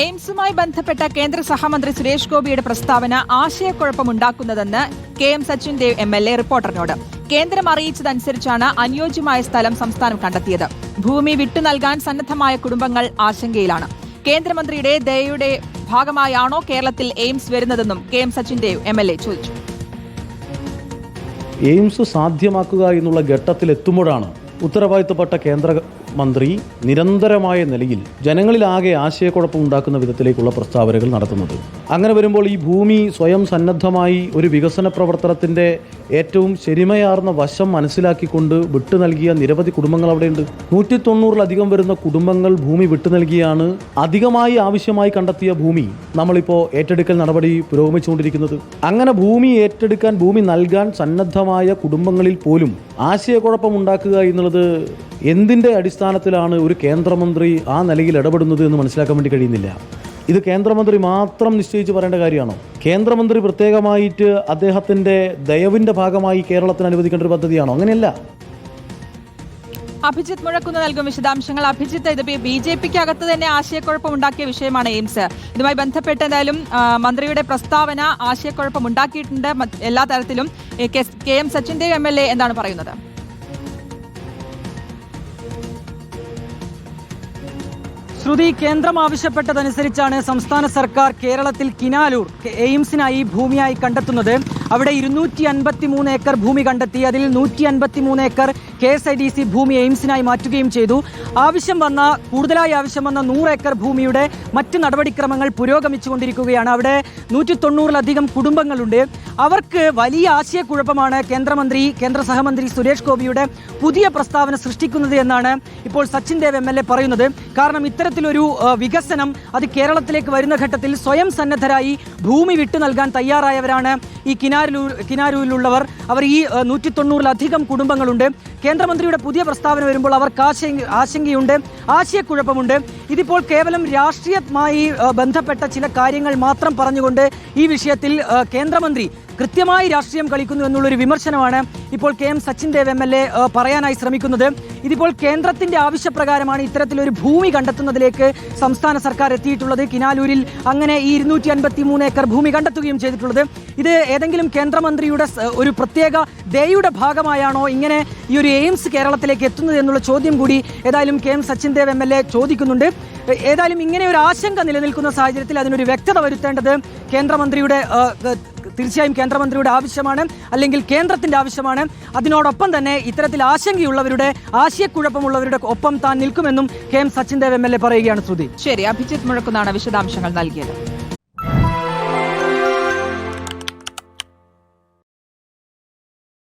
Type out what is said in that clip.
എയിംസുമായി ബന്ധപ്പെട്ട കേന്ദ്ര സഹമന്ത്രി സുരേഷ് ഗോപിയുടെ പ്രസ്താവന ആശയക്കുഴപ്പമുണ്ടാക്കുന്നതെന്ന് K M Sachin Dev M L A റിപ്പോർട്ടറിനോട്. കേന്ദ്രം അറിയിച്ചതനുസരിച്ചാണ് അനുയോജ്യമായ സ്ഥലം സംസ്ഥാനം കണ്ടെത്തിയത്. ഭൂമി വിട്ടു നൽകാൻ സന്നദ്ധമായ കുടുംബങ്ങൾ ആശങ്കയിലാണ്. കേന്ദ്രമന്ത്രിയുടെ ദയയുടെ ഭാഗമായാണോ കേരളത്തിൽ എയിംസ് വരുന്നതെന്നും K M Sachin Dev M L A ചോദിച്ചു. എയിംസ് സാധ്യമാക്കുക എന്നുള്ള ഘട്ടത്തിലെത്തുമ്പോഴാണ് ഉത്തരവാദിത്തപ്പെട്ട കേന്ദ്ര മന്ത്രി നിരന്തരമായ നിലയിൽ ജനങ്ങളിലാകെ ആശയക്കുഴപ്പം ഉണ്ടാക്കുന്ന വിധത്തിലേക്കുള്ള പ്രസ്താവനകൾ നടത്തുന്നത്. അങ്ങനെ വരുമ്പോൾ ഈ ഭൂമി സ്വയം സന്നദ്ധമായി ഒരു വികസന പ്രവർത്തനത്തിന്റെ ഏറ്റവും ശരിമയാർന്ന വശം മനസ്സിലാക്കിക്കൊണ്ട് വിട്ടു നൽകിയ നിരവധി കുടുംബങ്ങൾ അവിടെയുണ്ട്. നൂറ്റി തൊണ്ണൂറിലധികം വരുന്ന കുടുംബങ്ങൾ ഭൂമി വിട്ടു നൽകിയാണ്. അധികമായി ആവശ്യമായി കണ്ടെത്തിയ ഭൂമി നമ്മളിപ്പോൾ ഏറ്റെടുക്കൽ നടപടി പുരോഗമിച്ചുകൊണ്ടിരിക്കുന്നത്. അങ്ങനെ ഭൂമി ഏറ്റെടുക്കാൻ ഭൂമി നൽകാൻ സന്നദ്ധമായ കുടുംബങ്ങളിൽ പോലും ആശയക്കുഴപ്പം ഉണ്ടാക്കുക എന്നുള്ളത് എന്തിന്റെ അടിസ്ഥാനത്തിലാണ് ഒരു കേന്ദ്രമന്ത്രി ആ നിലയിൽ ഇടപെടുന്നത് എന്ന് മനസ്സിലാക്കാൻ വേണ്ടി കഴിയുന്നില്ല. ഇത് കേന്ദ്രമന്ത്രി മാത്രം നിശ്ചയിച്ച് പറയേണ്ട കാര്യമാണോ? കേന്ദ്രമന്ത്രി പ്രത്യേകമായിട്ട് അദ്ദേഹത്തിന്റെ ദയവിന്റെ ഭാഗമായി കേരളത്തിന് അനുവദിക്കേണ്ട ഒരു പദ്ധതിയാണോ? അങ്ങനെയല്ല. അഭിജിത്ത് മുഴക്കുന്ന നൽകും വിശദാംശങ്ങൾ. അഭിജിത്ത് ഇത് ബി ജെ പിക്ക് അകത്ത് തന്നെ ആശയക്കുഴപ്പം ഉണ്ടാക്കിയ വിഷയമാണ് എയിംസ്. ഇതുമായി ബന്ധപ്പെട്ട് എന്തായാലും മന്ത്രിയുടെ പ്രസ്താവന ആശയക്കുഴപ്പം ഉണ്ടാക്കിയിട്ടുണ്ട് എല്ലാ തരത്തിലും K M Sachin Dev A എന്താണ് പറയുന്നത്? ശ്രുതി കേന്ദ്രം ആവശ്യപ്പെട്ടതനുസരിച്ചാണ് സംസ്ഥാന സർക്കാർ കേരളത്തിൽ കിനാലൂർ എയിംസിനായി ഭൂമിയായി കണ്ടെത്തുന്നത്. അവിടെ ഇരുന്നൂറ്റി അൻപത്തി മൂന്ന് ഏക്കർ ഭൂമി കണ്ടെത്തി. അതിൽ നൂറ്റി അൻപത്തി മൂന്ന് acre K S I D C ഭൂമി എയിംസിനായി മാറ്റുകയും ചെയ്തു. ആവശ്യം വന്ന കൂടുതലായി ആവശ്യം വന്ന നൂറ് ഏക്കർ ഭൂമിയുടെ മറ്റ് നടപടിക്രമങ്ങൾ പുരോഗമിച്ചുകൊണ്ടിരിക്കുകയാണ്. അവിടെ നൂറ്റി തൊണ്ണൂറിലധികം കുടുംബങ്ങളുണ്ട്. അവർക്ക് വലിയ ആശയക്കുഴപ്പമാണ് കേന്ദ്രമന്ത്രി കേന്ദ്ര സഹമന്ത്രി സുരേഷ് ഗോപിയുടെ പുതിയ പ്രസ്താവന സൃഷ്ടിക്കുന്നത് എന്നാണ് ഇപ്പോൾ Sachin Dev M L A പറയുന്നത്. കാരണം ഇത്തരത്തിലൊരു വികസനം അത് കേരളത്തിലേക്ക് വരുന്ന ഘട്ടത്തിൽ സ്വയം സന്നദ്ധരായി ഭൂമി വിട്ടു നൽകാൻ തയ്യാറായവരാണ് ഈ കിനാരൂ കിനാരൂരിലുള്ളവർ അവർ ഈ നൂറ്റി തൊണ്ണൂറിലധികം കുടുംബങ്ങളുണ്ട്. കേന്ദ്രമന്ത്രിയുടെ പുതിയ പ്രസ്താവന വരുമ്പോൾ അവർക്ക് ആശങ്ക ആശങ്കയുണ്ട് ആശയക്കുഴപ്പമുണ്ട്. ഇതിപ്പോൾ കേവലം രാഷ്ട്രീയമായി ബന്ധപ്പെട്ട ചില കാര്യങ്ങൾ മാത്രം പറഞ്ഞുകൊണ്ട് ഈ വിഷയത്തിൽ കേന്ദ്രമന്ത്രി കൃത്യമായി രാഷ്ട്രീയം കളിക്കുന്നു എന്നുള്ളൊരു വിമർശനമാണ് ഇപ്പോൾ K M Sachin Dev M L A പറയാനായി ശ്രമിക്കുന്നത്. ഇതിപ്പോൾ കേന്ദ്രത്തിന്റെ ആവശ്യപ്രകാരമാണ് ഇത്തരത്തിലൊരു ഭൂമി കണ്ടെത്തുന്നതിലേക്ക് സംസ്ഥാന സർക്കാർ എത്തിയിട്ടുള്ളത്. കിനാലൂരിൽ അങ്ങനെ ഈ ഇരുന്നൂറ്റി അൻപത്തി മൂന്ന് ഏക്കർ ഭൂമി കണ്ടെത്തുകയും ചെയ്തിട്ടുള്ളത്. ഇത് ഏതെങ്കിലും കേന്ദ്രമന്ത്രിയുടെ ഒരു പ്രത്യേക ദയയുടെ ഭാഗമായാണോ ഇങ്ങനെ ഈ ഒരു എയിംസ് കേരളത്തിലേക്ക് എത്തുന്നത് എന്നുള്ള ചോദ്യം കൂടി ഏതായാലും K M Sachin Dev M L A ചോദിക്കുന്നുണ്ട്. ഏതായാലും ഇങ്ങനെ ഒരു ആശങ്ക നിലനിൽക്കുന്ന സാഹചര്യത്തിൽ അതിനൊരു വ്യക്തത വരുത്തേണ്ടത് കേന്ദ്രമന്ത്രിയുടെ തീർച്ചയായും കേന്ദ്രമന്ത്രിയുടെ ആവശ്യമാണ് അല്ലെങ്കിൽ കേന്ദ്രത്തിന്റെ ആവശ്യമാണ്. അതിനോടൊപ്പം തന്നെ ഇത്തരത്തിൽ ആശങ്കയുള്ളവരുടെ ആശയക്കുഴപ്പമുള്ളവരുടെ ഒപ്പം താൻ നിൽക്കുമെന്നും K M Sachin Dev M L A പറയുകയാണ് ശ്രുതി ശരി അഭിജിത്ത് മുഴക്കുന്നാണ് വിശദാംശങ്ങൾ നൽകിയത്.